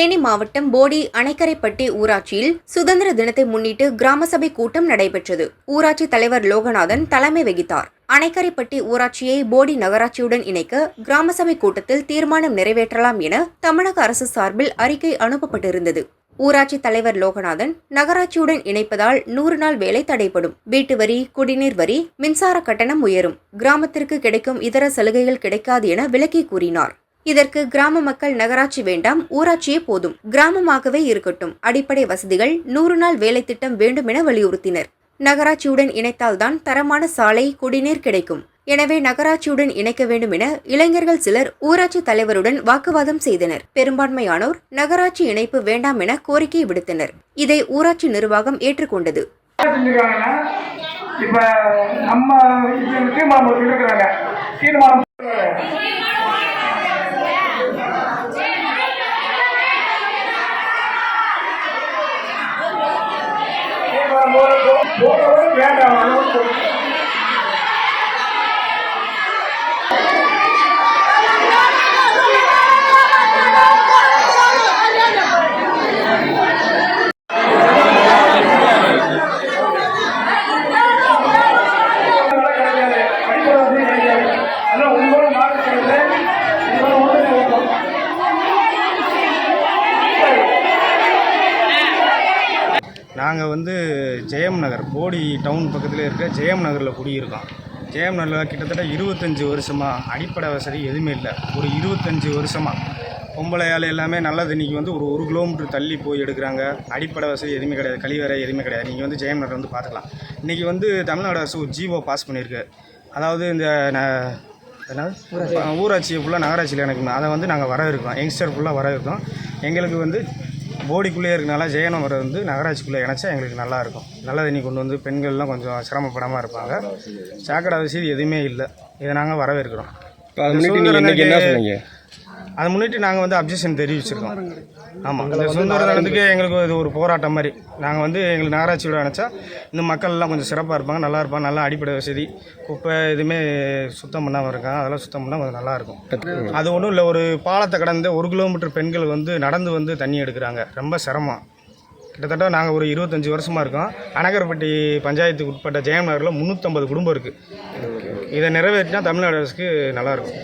தேனி மாவட்டம் போடி அணைக்கரைப்பட்டி ஊராட்சியில் சுதந்திர தினத்தை முன்னிட்டு கிராம சபை கூட்டம் நடைபெற்றது. ஊராட்சி தலைவர் லோகநாதன் தலைமை வகித்தார். அணைக்கரைப்பட்டி ஊராட்சியை போடி நகராட்சியுடன் இணைக்க கிராம சபை கூட்டத்தில் தீர்மானம் நிறைவேற்றலாம் என தமிழக அரசு சார்பில் அறிக்கை அனுப்பப்பட்டிருந்தது. ஊராட்சி தலைவர் லோகநாதன் நகராட்சியுடன் இணைப்பதால் நூறு நாள் வேலை தடைப்படும் வீட்டு வரி குடிநீர் வரி மின்சார கட்டணம் உயரும். கிராமத்திற்கு கிடைக்கும் இதர சலுகைகள் கிடைக்காது என விளக்கி கூறினார். இதற்கு கிராம மக்கள் நகராட்சி வேண்டாம் ஊராட்சியே போதும். கிராமமாகவே இருக்கட்டும். அடிப்படை வசதிகள் நூறு நாள் வேலை திட்டம் வேண்டும் என வலியுறுத்தினர். நகராட்சியுடன் இணைத்தால்தான் தரமான சாலை குடிநீர் கிடைக்கும். எனவே நகராட்சியுடன் இணைக்க வேண்டும் என இளைஞர்கள் சிலர் ஊராட்சி தலைவருடன் வாக்குவாதம் செய்தனர். பெரும்பான்மையானோர் நகராட்சி இணைப்பு வேண்டாம் என கோரிக்கை விடுத்தனர். இதை ஊராட்சி நிர்வாகம் ஏற்றுக்கொண்டது. இப்ப நம்ம இது தீர்மானம் போட்டு இருக்கிறாங்க தீர்மானம் தீர்மானம் போட- போடவே வேண்டாம் நாங்கள் வந்து ஜெயம் நகர் போடி டவுன் பக்கத்தில் இருக்க ஜெயம் நகரில் குடியிருக்கோம். ஜெயம் நகரில் கிட்டத்தட்ட இருபத்தஞ்சி வருஷமாக அடிப்படை வசதி எதுவுமே இல்லை. ஒரு இருபத்தஞ்சி வருஷமாக பொம்பளை ஆள் எல்லாமே நல்ல தண்ணிக்கு வந்து ஒரு ஒரு கிலோமீட்டர் தள்ளி போய் எடுக்கிறாங்க. அடிப்படை வசதி எதுவுமே கிடையாது. கழிவறை எதுவுமே கிடையாது. நீங்கள் வந்து ஜெயம் நகர் வந்து பார்த்துக்கலாம் இன்றைக்கி வந்து தமிழ்நாடு அரசு ஒரு ஜீவோ பாஸ் பண்ணியிருக்கு. அதாவது இந்த ந- ஊராட்சியை ஃபுல்லாக நகராட்சியில் எனக்கு அதை வந்து நாங்கள் வர இருக்கோம் யங்ஸ்டர் ஃபுல்லாக வர இருக்கோம் எங்களுக்கு வந்து போடிக்குள்ளே இருக்கனால ஜெயநகரை வந்து நகராட்சிக்குள்ளே இணைச்சா எங்களுக்கு நல்லா இருக்கும் நல்ல தண்ணி கொண்டு வந்து பெண்கள்லாம் கொஞ்சம் சிரமப்படாமல் இருப்பாங்க. சாக்கடை வசதி எதுவுமே இல்லை. இதை நாங்கள் வரவேற்கிறோம். இப்போ அதை முன்னிட்டு நீங்கள் வந்து அப்ஜெக்ஷன் தெரிவிச்சிருக்கோம். ஆமாம் இந்த சுதந்திர தினத்துக்கு எங்களுக்கு இது ஒரு போராட்டம் மாதிரி. நாங்கள் வந்து எங்களுக்கு நகராட்சியோட நினச்சா இந்த மக்கள் எல்லாம் கொஞ்சம் சிறப்பாக இருப்பாங்க நல்லா இருப்பாங்க நல்லா அடிப்படை வசதி குப்பை எதுவுமே சுத்தம் பண்ணாமல் இருக்காங்க. அதெல்லாம் சுத்தம் பண்ணால் கொஞ்சம் நல்லா இருக்கும். அது ஒன்றும் இல்லை ஒரு பாலத்தை கடந்து ஒரு கிலோமீட்டர் பெண்கள் வந்து நடந்து வந்து தண்ணி எடுக்கிறாங்க. ரொம்ப சிரமம். கிட்டத்தட்ட நாங்கள் ஒரு இருபத்தஞ்சி வருஷமாக இருக்கோம். அனகர்பட்டி பஞ்சாயத்துக்கு உட்பட்ட ஜெயம் நகரில் முந்நூற்றம்பது குடும்பம் இருக்குது இதை நிறைவேற்றினா தமிழ்நாடு அரசுக்கு நல்லாயிருக்கும்